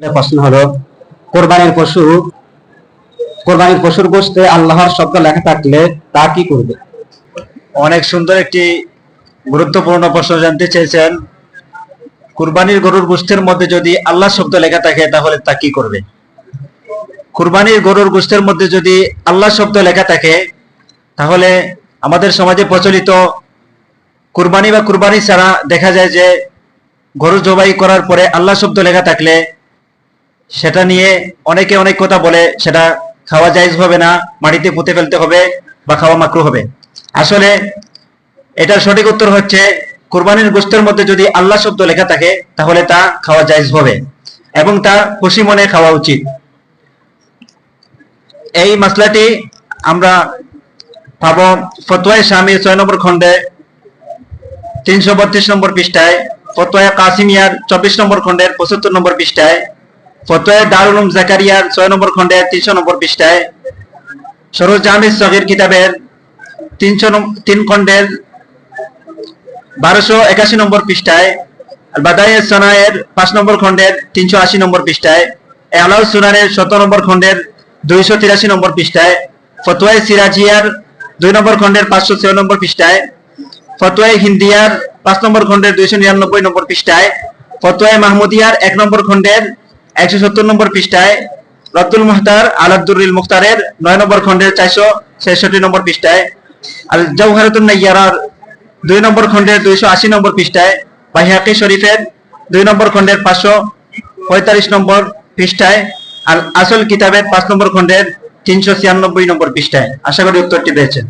প্রশ্ন হলো, কোরবানির পশু, কোরবানির পশুর গোশতে আল্লাহর শব্দ লেখা থাকলে তা কি করবে? অনেক সুন্দর একটি গুরুত্বপূর্ণ প্রশ্ন জানতে চেয়েছেন। কুরবানির গরুর গোষ্ঠের মধ্যে যদি আল্লাহ শব্দ লেখা থাকে, তাহলে তা কি করবে? কুরবানির গরুর গোষ্ঠের মধ্যে যদি আল্লাহ শব্দ লেখা থাকে, তাহলে আমাদের সমাজে প্রচলিত কুরবানি বা কুরবানি ছাড়া দেখা যায় যে গরু জবাই করার পরে আল্লাহ শব্দ লেখা থাকলে সেটা নিয়ে অনেকে অনেক কথা বলে, সেটা খাওয়া জায়জ হবে না, মাটিতে পুঁতে ফেলতে হবে বা খাওয়া মাকরু হবে। আসলে এটার সঠিক উত্তর হচ্ছে, কোরবানির গোষ্ঠের মধ্যে যদি আল্লাহ শব্দ লেখা থাকে, তাহলে তা খাওয়া জায়জ হবে এবং তা খুশি মনে খাওয়া উচিত। এই মশলাটি আমরা পাব ফতোয়ায় স্বামী ছয় নম্বর খণ্ডে, তিনশো বত্রিশ নম্বর পৃষ্ঠায় ফতোয়া কাসিমিয়ার চব্বিশ নম্বর খণ্ডের পঁচাত্তর নম্বর পৃষ্ঠায় ফতোয়া দারুলুম জাকারিয়ার ছয় নম্বর খণ্ডের তিনশো নম্বর পৃষ্ঠায় সরোজ জাহামিদ সগির কিতাবের তিনশো তিন খণ্ডের বারোশো একাশি নম্বর পৃষ্ঠায় আর বাদায়ে সোনায়ের পাঁচ নম্বর খণ্ডের তিনশো আশি নম্বর পৃষ্ঠায়, এলাউ সুনানের শত নম্বর খণ্ডের দুইশো তিরাশি নম্বর দুই নম্বর খণ্ডের পাঁচশো ছয় নম্বর পৃষ্ঠায়, ফতোয়ায় হিন্দিয়ার পাঁচ নম্বর খণ্ডের দুইশো নিরানব্বই নম্বর পৃষ্ঠায়, ফতোয়ায় মাহমুদিয়ার এক নম্বর খণ্ডের একশো সত্তর নম্বর পৃষ্ঠায় রব্দুল মুহতার আলাদুরিল মুখতারের নয় নম্বর খণ্ডের চারশো ছেষট্টি নম্বর পৃষ্ঠায়, আল নাইয়ারার দুই নম্বর খণ্ডের দুইশো আশি নম্বর পৃষ্ঠায়, বাইহাকি শরীফের দুই নম্বর খণ্ডের পাঁচশো পঁয়তাল্লিশ নম্বর পৃষ্ঠায় আর আসল কিতাবের পাঁচ নম্বর খণ্ডের তিনশো ছিয়ানব্বই নম্বর পৃষ্ঠায়। আশা করি উত্তরটি পেয়েছেন।